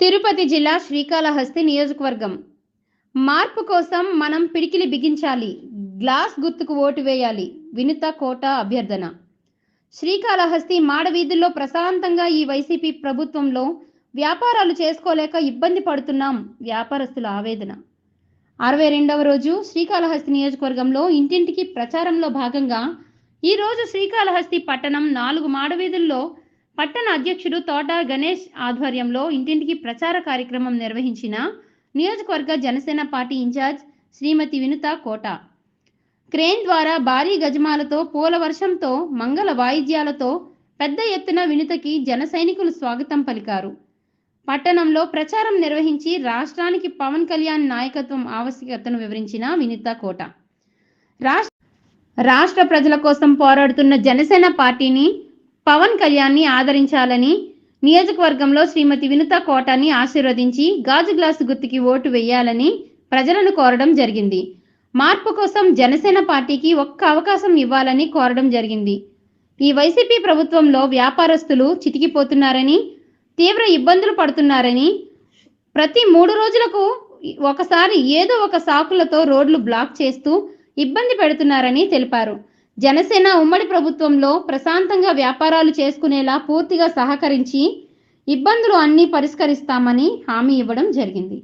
తిరుపతి జిల్లా శ్రీకాళహస్తి నియోజకవర్గం. మార్పు కోసం మనం పిడికిలి బిగించాలి. గ్లాస్ గుర్తుకు ఓటు వేయాలి. వినుత కోట అభ్యర్థన. శ్రీకాళహస్తి మాడవీధుల్లో ప్రశాంతంగా ఈ వైసీపీ ప్రభుత్వంలో వ్యాపారాలు చేసుకోలేక ఇబ్బంది పడుతున్నాం వ్యాపారస్తుల ఆవేదన. అరవై రెండవ రోజు శ్రీకాళహస్తి నియోజకవర్గంలో ఇంటింటికి ప్రచారంలో భాగంగా ఈరోజు శ్రీకాళహస్తి పట్టణం నాలుగు మాడవీధుల్లో పట్టణ అధ్యక్షుడు తోట గణేష్ ఆధ్వర్యంలో ఇంటింటికి ప్రచార కార్యక్రమం నిర్వహించిన నియోజకవర్గ జనసేన పార్టీ ఇన్ఛార్జ్ శ్రీమతి వినుత కోట. క్రేన్ ద్వారా భారీ గజమాలతో పూల వర్షంతో మంగళ వాయిద్యాలతో పెద్ద ఎత్తున వినుతకి జన సైనికులు స్వాగతం పలికారు. పట్టణంలో ప్రచారం నిర్వహించి రాష్ట్రానికి పవన్ కళ్యాణ్ నాయకత్వం ఆవశ్యకతను వివరించిన వినిత కోట. రాష్ట్ర రాష్ట్ర ప్రజల కోసం పోరాడుతున్న జనసేన పార్టీని పవన్ కళ్యాణ్ని ఆదరించాలని నియోజకవర్గంలో శ్రీమతి వినుత కోటాని ఆశీర్వదించి గాజు గ్లాసు గుర్తుకి ఓటు వేయాలని ప్రజలను కోరడం జరిగింది. మార్పు కోసం జనసేన పార్టీకి ఒక్క అవకాశం ఇవ్వాలని కోరడం జరిగింది. ఈ వైసీపీ ప్రభుత్వంలో వ్యాపారస్తులు చితికిపోతున్నారని తీవ్ర ఇబ్బందులు పడుతున్నారని ప్రతి మూడు రోజులకు ఒకసారి ఏదో ఒక సాకులతో రోడ్లు బ్లాక్ చేస్తూ ఇబ్బంది పెడుతున్నారని తెలిపారు. జనసేన ఉమ్మడి ప్రభుత్వంలో ప్రశాంతంగా వ్యాపారాలు చేసుకునేలా పూర్తిగా సహకరించి ఇబ్బందులు అన్నీ పరిష్కరిస్తామని హామీ ఇవ్వడం జరిగింది.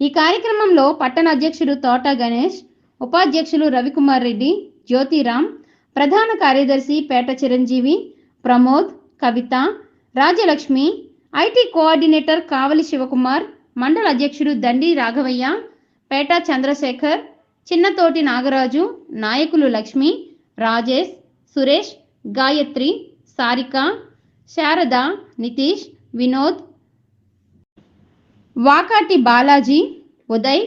ఈ కార్యక్రమంలో పట్టణ అధ్యక్షుడు తోట గణేష్ ఉపాధ్యక్షులు రవికుమార్ రెడ్డి జ్యోతిరామ్ ప్రధాన కార్యదర్శి పేట చిరంజీవి ప్రమోద్ కవిత రాజలక్ష్మి ఐటీ కోఆర్డినేటర్ కావలి శివకుమార్ మండల అధ్యక్షుడు దండి రాఘవయ్య పేట చంద్రశేఖర్ చిన్నతోటి నాగరాజు నాయకులు లక్ష్మి రాజేష్ సురేష్ గాయత్రి సారిక శారద నితీష్ వినోద్. వాకాటి బాలాజీ ఉదయ్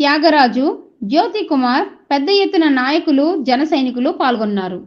త్యాగరాజు జ్యోతి కుమార్ పెద్ద ఎత్తున నాయకులు జన సైనికులు పాల్గొన్నారు.